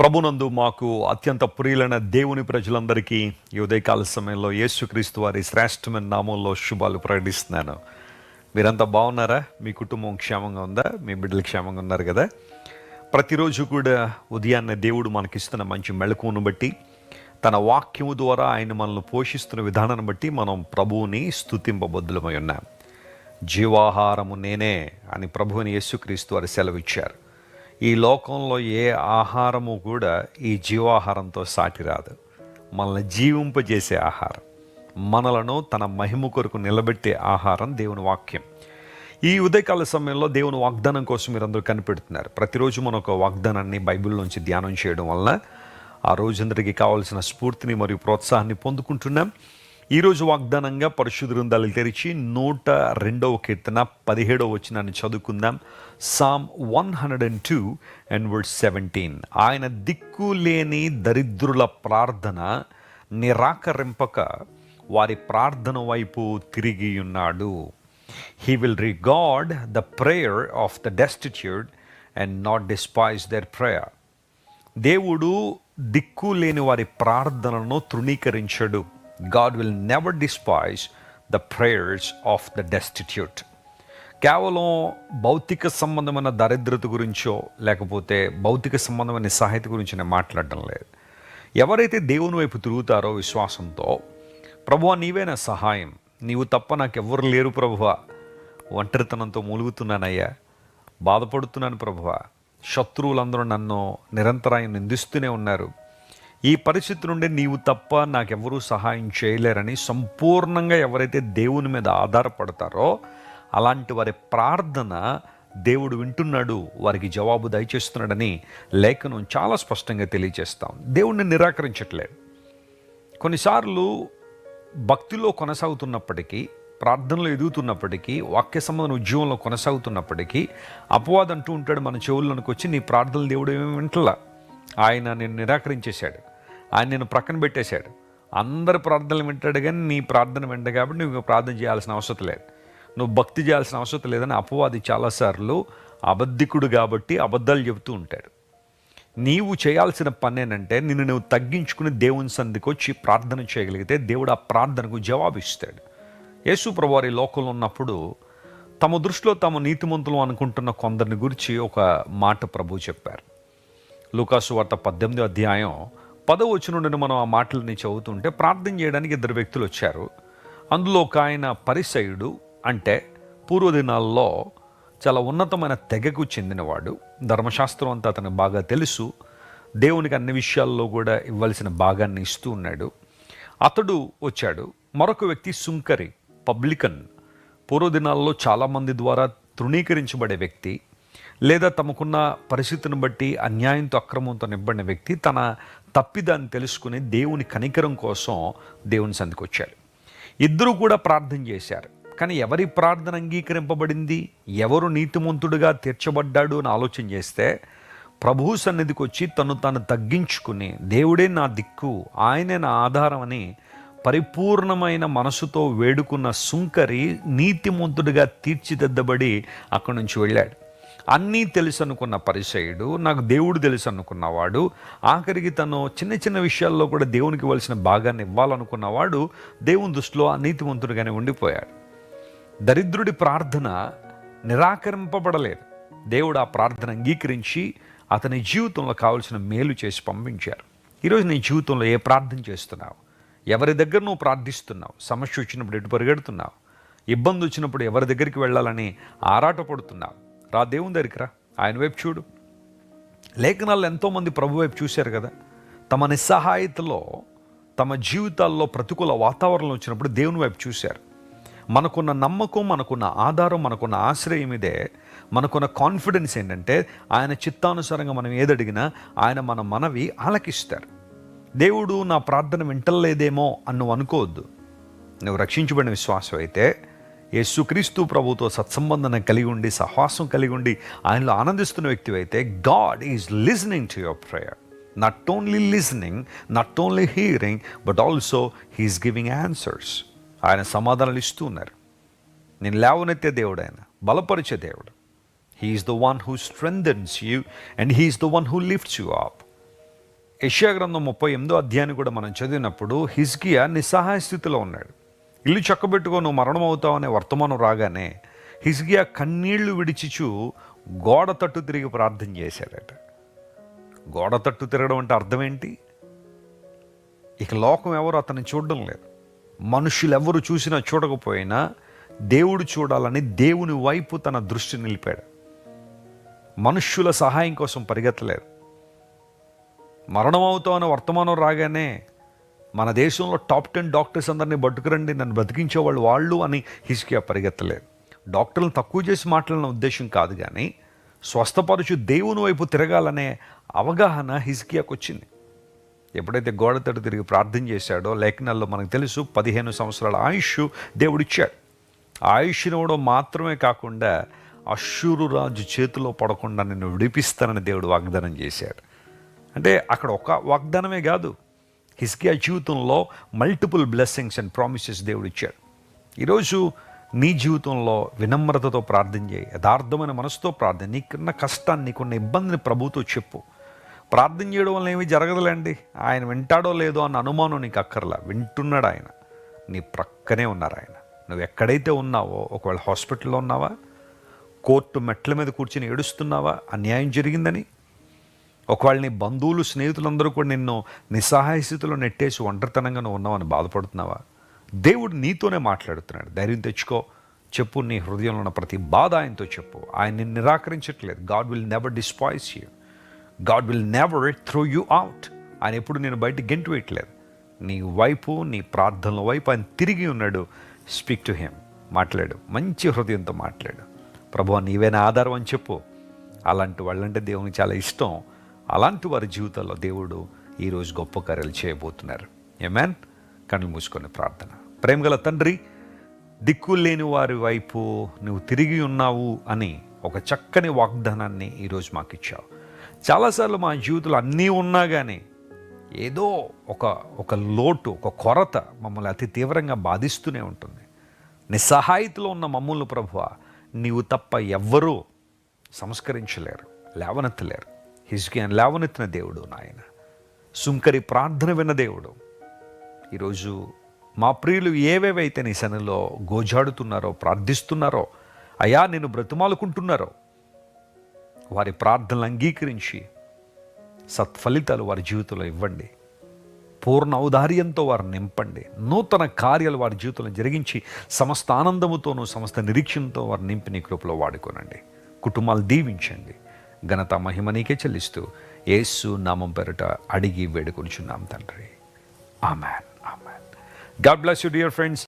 ప్రభునందు మాకు అత్యంత ప్రియులైన దేవుని ప్రజలందరికీ ఈ ఉదయకాల సమయంలో యేసుక్రీస్తు వారి శ్రేష్టమైన నామంలో శుభాలు ప్రకటిస్తున్నాను. మీరంతా బాగున్నారా? మీ కుటుంబం క్షేమంగా ఉందా? మీ బిడ్డలు క్షేమంగా ఉన్నారు కదా? ప్రతిరోజు కూడా ఉదయాన్నే దేవుడు మనకిస్తున్న మంచి మెళకువను బట్టి తన వాక్యము ద్వారా ఆయన మనల్ని పోషిస్తున్న విధానాన్ని బట్టి మనం ప్రభువుని స్తుతింపబద్దులమై ఉన్నాం. జీవాహారము నేనే అని ప్రభువుని యేసుక్రీస్తు వారి సెలవిచ్చారు. ఈ లోకంలో ఏ ఆహారము కూడా ఈ జీవాహారంతో సాటి రాదు మనల్ని జీవింపజేసే ఆహారం. మనలను తన మహిమ కొరకు నిలబెట్టే ఆహారం దేవుని వాక్యం. ఈ ఉదయకాల సమయంలో దేవుని వాగ్దానం కోసం మీరందరూ కనిపెడుతున్నారు. ప్రతిరోజు మనం ఒక వాగ్దానాన్ని బైబిల్ నుంచి ధ్యానం చేయడం వలన ఆ రోజందరికీ కావాల్సిన స్ఫూర్తిని మరియు ప్రోత్సాహాన్ని పొందుకుంటున్నాం. ఈరోజు వాగ్దానంగా పరిశుద్ధ తెరిచి నూట రెండవ కీర్తన పదిహేడవ వచనాన్ని చదువుకుందాం. Psalm one hundred and two and word seventeen ఆయన దిక్కు లేని దరిద్రుల ప్రార్థన నిరాకరింపక వారి ప్రార్థన వైపు తిరిగి ఉన్నాడు. He will regard the prayer of the destitute and not despise their prayer దేవుడు దిక్కు లేని వారి ప్రార్థనను తృణీకరించడు. God will never despise the prayers of the destitute కేవలం భౌతిక సంబంధమైన దరిద్రత గురించో లేకపోతే భౌతిక సంబంధమైన నిస్సహాయత గురించి నేను మాట్లాడడం లేదు. ఎవరైతే దేవుని వైపు తిరుగుతారో విశ్వాసంతో ప్రభువ నీవే నా సహాయం. నీవు తప్ప నాకెవ్వరు లేరు ప్రభువ. ఒంటరితనంతో మూలుగుతున్నానయ్యా. బాధపడుతున్నాను ప్రభువ. శత్రువులందరూ నన్ను నిరంతరాయం నిందిస్తూనే ఉన్నారు. ఈ పరిస్థితి నుండి నీవు తప్ప నాకెవరూ సహాయం చేయలేరని సంపూర్ణంగా ఎవరైతే దేవుని మీద ఆధారపడతారో అలాంటి వారి ప్రార్థన దేవుడు వింటున్నాడు వారికి జవాబు దయచేస్తున్నాడని లేఖనం చాలా స్పష్టంగా తెలియజేస్తాం దేవుణ్ణి నిరాకరించట్లేదు. కొన్నిసార్లు భక్తిలో కొనసాగుతున్నప్పటికీ ప్రార్థనలో ఎదుగుతున్నప్పటికీ వాక్య సంబంధం ఉద్యోగంలో కొనసాగుతున్నప్పటికీ అపవాదం అంటూ ఉంటాడు మన చెవుల్లోనికి వచ్చి నీ ప్రార్థనలు దేవుడు ఏమీ వింటలా? ఆయన నేను నిరాకరించేశాడు. ఆయన నేను ప్రక్కన పెట్టేశాడు. అందరి ప్రార్థనలు వింటాడు కానీ నీ ప్రార్థన వింట కాబట్టి నువ్వు ప్రార్థన చేయాల్సిన అవసరం లేదు. నువ్వు భక్తి చేయాల్సిన అవసరం లేదని అపవాది చాలాసార్లు అబద్ధికుడు కాబట్టి అబద్ధాలు చెబుతూ ఉంటాడు. నీవు చేయాల్సిన పని ఏంటంటే నిన్ను నువ్వు తగ్గించుకుని దేవుని సందికి వచ్చి ప్రార్థన చేయగలిగితే దేవుడు ఆ ప్రార్థనకు జవాబిస్తాడు. యేసు ప్రభువారి లోకంలో ఉన్నప్పుడు తమ దృష్టిలో తమ నీతిమంతులు అనుకుంటున్న కొందరిని గురించి ఒక మాట ప్రభు చెప్పారు. లూకాసు వార్త పద్దెనిమిదో అధ్యాయం పదో మనం ఆ మాటలని చదువుతుంటే ప్రార్థన చేయడానికి ఇద్దరు వ్యక్తులు వచ్చారు. అందులో ఒక ఆయన పరిసయుడు అంటే పూర్వదినాల్లో చాలా ఉన్నతమైన తెగకు చెందినవాడు. ధర్మశాస్త్రం అంతా అతనికి బాగా తెలుసు. దేవునికి అన్ని విషయాల్లో కూడా ఇవ్వాల్సిన భాగాన్ని ఇస్తూ ఉన్నాడు. అతడు వచ్చాడు. మరొక వ్యక్తి సుంకరి పబ్లికన్. పూర్వదినాల్లో చాలామంది ద్వారా తృణీకరించబడే వ్యక్తి. లేదా తమకున్న పరిస్థితిని బట్టి అన్యాయంతో అక్రమంతో నింబడిన వ్యక్తి. తన తప్పిదాన్ని తెలుసుకుని దేవుని కనికరం కోసం దేవుని సందికి వచ్చాడు ఇద్దరు కూడా ప్రార్థన చేశారు. కానీ ఎవరి ప్రార్థన అంగీకరింపబడింది? ఎవరు నీతిమంతుడుగా తీర్చబడ్డాడు అని ఆలోచన చేస్తే ప్రభు సన్నిధికి వచ్చి తను తాను తగ్గించుకుని దేవుడే నా దిక్కు ఆయనే నా ఆధారం అని పరిపూర్ణమైన మనసుతో వేడుకున్న సుంకరి నీతిమంతుడిగా తీర్చిదిద్దబడి అక్కడి నుంచి వెళ్ళాడు. అన్నీ తెలుసు అనుకున్న పరిచయుడు నాకు దేవుడు తెలుసు అనుకున్నవాడు ఆఖరికి తను చిన్న చిన్న విషయాల్లో కూడా దేవునికి ఇవ్వాల్సిన భాగాన్ని ఇవ్వాలనుకున్నవాడు దేవుని దృష్టిలో అనీతివంతుడుగానే ఉండిపోయాడు. దరిద్రుడి ప్రార్థన నిరాకరింపబడలేదు. దేవుడు ఆ ప్రార్థన అంగీకరించి అతని జీవితంలో కావలసిన మేలు చేసి పంపించారు. ఈరోజు నీ జీవితంలో ఏ ప్రార్థన చేస్తున్నావు? ఎవరి దగ్గర నువ్వు ప్రార్థిస్తున్నావు? సమస్య వచ్చినప్పుడు ఎటు పరిగెడుతున్నావు? ఇబ్బంది వచ్చినప్పుడు ఎవరి దగ్గరికి వెళ్ళాలని ఆరాటపడుతున్నావు? రా దేవుని దగ్గరికి రా. ఆయన వైపు చూడు. లేఖనాల్లో ఎంతోమంది ప్రభు వైపు చూశారు కదా. తమ నిస్సహాయతలో తమ జీవితాల్లో ప్రతికూల వాతావరణం వచ్చినప్పుడు దేవుని వైపు చూశారు. మనకున్న నమ్మకం మనకున్న ఆధారం మనకున్న ఆశ్రయం ఇదే. మనకున్న కాన్ఫిడెన్స్ ఏంటంటే ఆయన చిత్తానుసారంగా మనం ఏదడిగినా ఆయన మన మనవి ఆలకిస్తారు. దేవుడు నా ప్రార్థన వింటలేదేమో అని నువ్వు అనుకోవద్దు. నువ్వు రక్షించబడిన విశ్వాసం అయితే యేసుక్రీస్తు ప్రభుతో సత్సంబంధం కలిగి ఉండి సహవాసం కలిగి ఉండి ఆయనలో ఆనందిస్తున్న వ్యక్తి అయితే God is listening to your prayer. Not only listening not only hearing but also he's giving answers ఆయన సమాధానాలు ఇస్తూ ఉన్నారు. నేను లేవనెత్తే దేవుడు ఆయన బలపరిచే దేవుడు. He's the one who strengthens you and he's the one who lifts you up యష్యా గ్రంథం ముప్పై ఎనిమిదో అధ్యాయాన్ని కూడా మనం చదివినప్పుడు హిజ్కియా నిస్సహాయ స్థితిలో ఉన్నాడు. ఇల్లు చక్కబెట్టుకో నువ్వు మరణం అవుతావనే వర్తమానం రాగానే హిజ్గియా కన్నీళ్ళు విడిచిచు గోడ తట్టు తిరిగి ప్రార్థన చేశాడట గోడ తట్టు తిరగడం అంటే అర్థం ఏంటి ఇక లోకం ఎవరు అతన్ని చూడడం లేదు. మనుషులు ఎవరు చూసినా చూడకపోయినా దేవుడు చూడాలని దేవుని వైపు తన దృష్టి నిలిపాడు. మనుష్యుల సహాయం కోసం పరిగెత్తలేదు. మరణం అవుతామని వర్తమానం రాగానే మన దేశంలో టాప్ టెన్ డాక్టర్స్ అందరినీ పట్టుకురండి నన్ను బ్రతికించేవాళ్ళు వాళ్ళు అని హిస్కియా పరిగెత్తలేదు. డాక్టర్లను తక్కువ చేసి మాట్లాడిన ఉద్దేశం కాదు కానీ స్వస్థపరచు దేవుని వైపు తిరగాలనే అవగాహన హిస్కియాకు వచ్చింది ఎప్పుడైతే గోడ తట్టు తిరిగి ప్రార్థన చేశాడో లేఖనాల్లో మనకు తెలుసు పదిహేను సంవత్సరాల ఆయుష్ దేవుడిచ్చాడు. ఆయుష్నివ్వడం మాత్రమే కాకుండా అశ్షూరు రాజు చేతిలో పడకుండా నిన్ను విడిపిస్తానని దేవుడు వాగ్దానం చేశాడు. అంటే అక్కడ ఒక వాగ్దానమే కాదు హిస్కియా జీవితంలో మల్టిపుల్ బ్లెస్సింగ్స్ అండ్ ప్రామిసెస్ దేవుడు ఇచ్చాడు. ఈరోజు నీ జీవితంలో వినమ్రతతో ప్రార్థన చేయి యథార్థమైన మనసుతో ప్రార్థన నీకున్న కష్టాన్ని నీకున్న ఇబ్బందిని ప్రభుతో చెప్పు. ప్రార్థన చేయడం వల్ల ఏమీ జరగదులేండి. ఆయన వింటాడో లేదో అన్న అనుమానం నీకు అక్కర్లా. వింటున్నాడు ఆయన. నీ ప్రక్కనే ఉన్నారు ఆయన. నువ్వు ఎక్కడైతే ఉన్నావో ఒకవేళ హాస్పిటల్లో ఉన్నావా కోర్టు మెట్ల మీద కూర్చుని ఏడుస్తున్నావా అన్యాయం జరిగిందని ఒకవేళ నీ బంధువులు స్నేహితులందరూ కూడా నిన్ను నిస్సహాయ స్థితిలో నెట్టేసి ఒంటరితనంగా నువ్వు ఉన్నావని బాధపడుతున్నావా? దేవుడు నీతోనే మాట్లాడుతున్నాడు. ధైర్యం తెచ్చుకో. చెప్పు నీ హృదయంలో ఉన్న ప్రతి బాధ ఆయనతో చెప్పు. ఆయన నిన్ను నిరాకరించట్లేదు. God will never despise you God will never throw you out ఆయన ఎప్పుడు నేను బయట గెంటు వేయట్లేదు నీ వైపు నీ ప్రార్థనల వైపు ఆయన తిరిగి ఉన్నాడు. స్పీక్ టు హిమ్ మాట్లాడు. మంచి హృదయంతో మాట్లాడు. ప్రభు నీవేనా ఆధారం అని చెప్పు. అలాంటి వాళ్ళంటే దేవునికి చాలా ఇష్టం. అలాంటి వారి జీవితాల్లో దేవుడు ఈరోజు గొప్ప కార్యాలు చేయబోతున్నారు. ఏమేన్ కళ్ళు మూసుకొని ప్రార్థన. ప్రేమగల తండ్రి దిక్కు లేని వారి వైపు నువ్వు తిరిగి ఉన్నావు అని ఒక చక్కని వాగ్దానాన్ని ఈరోజు మాకు ఇచ్చావు. చాలాసార్లు మా జీవితంలో అన్నీ ఉన్నా కానీ ఏదో ఒక ఒక లోటు ఒక కొరత మమ్మల్ని అతి తీవ్రంగా బాధిస్తూనే ఉంటుంది. నిస్సహాయతలో ఉన్న మమ్మల్ని ప్రభువ నీవు తప్ప ఎవ్వరూ సంస్కరించలేరు లేవనెత్తలేరు. హిజ్కియాన్ లేవనెత్తిన దేవుడు నాయన. సుంకరి ప్రార్థన విన్న దేవుడు. ఈరోజు మా ప్రియులు ఏవేవైతే నీ సన్నిలో గోజాడుతున్నారో ప్రార్థిస్తున్నారో అయా నేను బ్రతిమాలుకుంటున్నారో వారి ప్రార్థనలు అంగీకరించి సత్ఫలితాలు వారి జీవితంలో ఇవ్వండి. పూర్ణ ఔదార్యంతో వారు నింపండి. నూతన కార్యాలు వారి జీవితంలో జరిగించి సమస్త ఆనందముతోనూ సమస్త నిరీక్షణతో వారు నింపి నీ కృపలో వాడుకోనండి. కుటుంబాలు దీవించండి. ఘనత మహిమ నీకే చెల్లిస్తూ యేసు నామం పెరట అడిగి వేడుకొనిచున్నాం తండ్రి. Amen. Amen. God bless you dear friends.